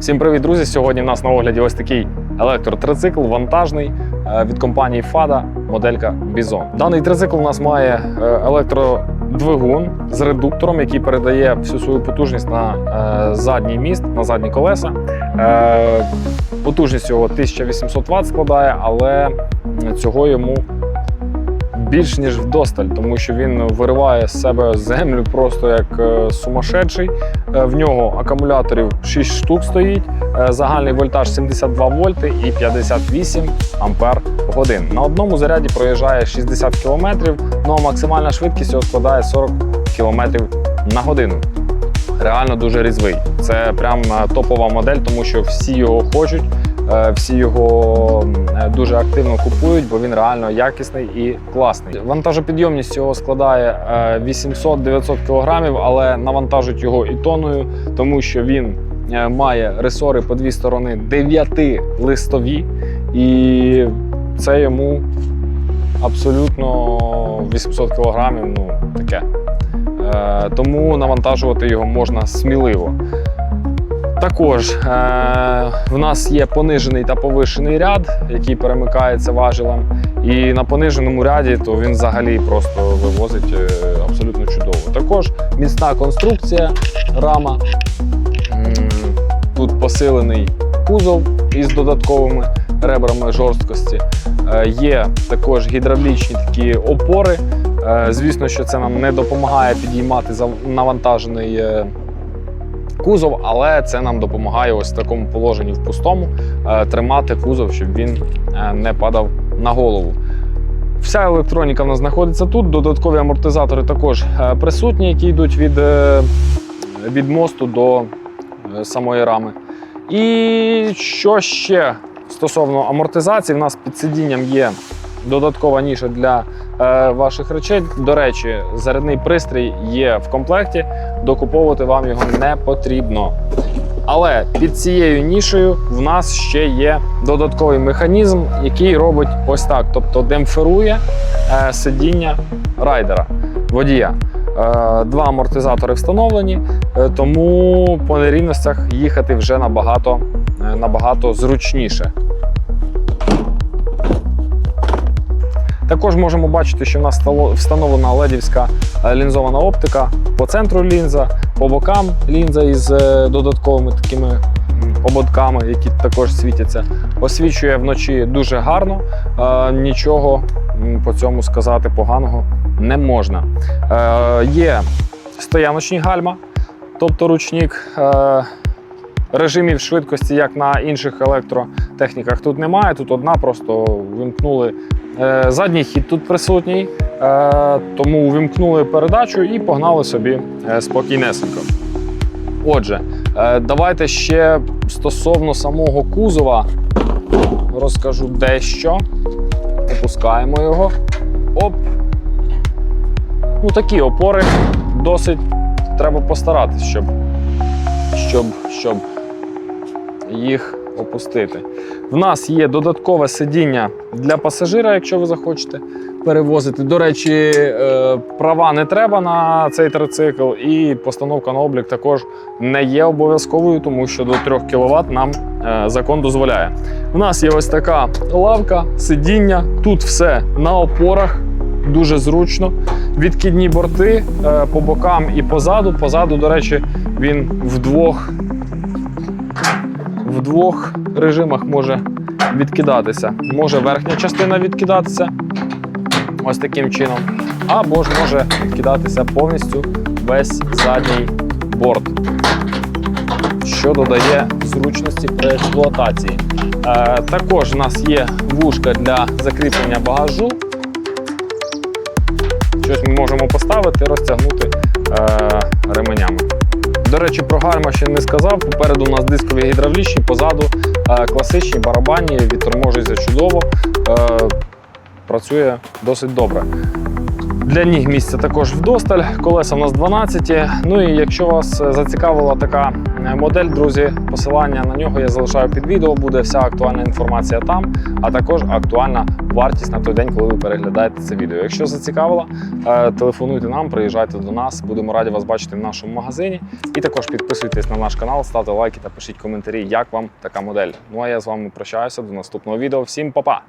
Всім привіт, друзі! Сьогодні в нас на огляді ось такий електротрицикл вантажний е, від компанії FADA, моделька Bison. Даний трицикл у нас має е, електродвигун з редуктором, який передає всю свою потужність на е, задній міст, на задні колеса. Потужність його 1800 Вт складає, але цього йому більш ніж вдосталь, тому що він вириває з себе землю просто як е, сумасшедший. Е, В нього акумуляторів 6 штук стоїть, е, загальний вольтаж 72 вольти і 58 ампер годин. На одному заряді проїжджає 60 км, ну а максимальна швидкість його складає 40 км на годину. Реально дуже різвий. Це прям топова модель, тому що всі його хочуть, всі його е, дуже активно купують, бо він реально якісний і класний. Вантажопідйомність його складає е, 800-900 кг, але навантажують його і тонною, тому що він е, має ресори по дві сторони 9 листові, і це йому абсолютно 800 кг, ну таке. Е, тому навантажувати його можна сміливо. Також е, в нас є понижений та повишений ряд, який перемикається важелем. І на пониженому ряді то він взагалі просто вивозить е, абсолютно чудово. Також міцна конструкція, рама. Тут посилений кузов із додатковими ребрами жорсткості. Е, Є також гідравлічні такі опори. Е, Звісно, що це нам не допомагає підіймати навантажений кузов, але це нам допомагає ось в такому положенні в пустому е, тримати кузов, щоб він е, не падав на голову. Вся електроніка в нас знаходиться тут. Додаткові амортизатори також е, присутні, які йдуть від, від мосту до самої рами. І що ще стосовно амортизації, в нас під сидінням є додаткова ніша для ваших речей. До речі, зарядний пристрій є в комплекті, докуповувати вам його не потрібно. Але під цією нішею в нас ще є додатковий механізм, який робить ось так: тобто демпферує е, сидіння райдера, водія. Е, Два амортизатори встановлені, е, тому по нерівностях їхати вже набагато, е, набагато зручніше. Також можемо бачити, що в нас встановлена ледівська е, лінзована оптика по центру лінза, по бокам лінза із е, додатковими такими ободками, які також світяться. Освічує вночі дуже гарно. е, Нічого по цьому сказати поганого не можна. Є стояночні гальма, тобто ручник. Режимів швидкості, як на інших електротехніках, тут немає. Тут одна, просто вимкнули Е, Задній хід тут присутній, е, тому увімкнули передачу і погнали собі е, спокійнесенько. Отже, давайте ще стосовно самого кузова розкажу дещо. Опускаємо його. Оп. Ну, такі опори досить треба постаратись, щоб, щоб, щоб їх опустити. В нас є додаткове сидіння для пасажира, якщо ви захочете перевозити. До речі, е, права не треба на цей трицикл, і постановка на облік також не є обов'язковою, тому що до 3 кВт нам е, закон дозволяє. У нас є ось така лавка, сидіння. Тут все на опорах. Дуже зручно. Відкидні борти е, по бокам і позаду. Позаду, до речі, він вдвох двох режимах може відкидатися. Може верхня частина відкидатися ось таким чином, або ж може відкидатися повністю весь задній борт, що додає зручності при експлуатації. Е, також у нас є вушка для закріплення багажу. Щось ми можемо поставити, розтягнути е, речі, про гальма ще не сказав. Попереду у нас дискові гідравлічні, позаду е, класичні барабанні, відторможуються чудово. Працює досить добре. Для ніг місця також вдосталь, колеса у нас 12. Ну і якщо вас е, зацікавила така е, модель, друзі, посилання на нього я залишаю під відео. Буде вся актуальна інформація там, а також актуальна вартість на той день, коли ви переглядаєте це відео. Якщо зацікавило, е, телефонуйте нам, приїжджайте до нас. Будемо раді вас бачити в нашому магазині. І також підписуйтесь на наш канал, ставте лайки та пишіть коментарі, як вам така модель. Ну а я з вами прощаюся до наступного відео. Всім па-па!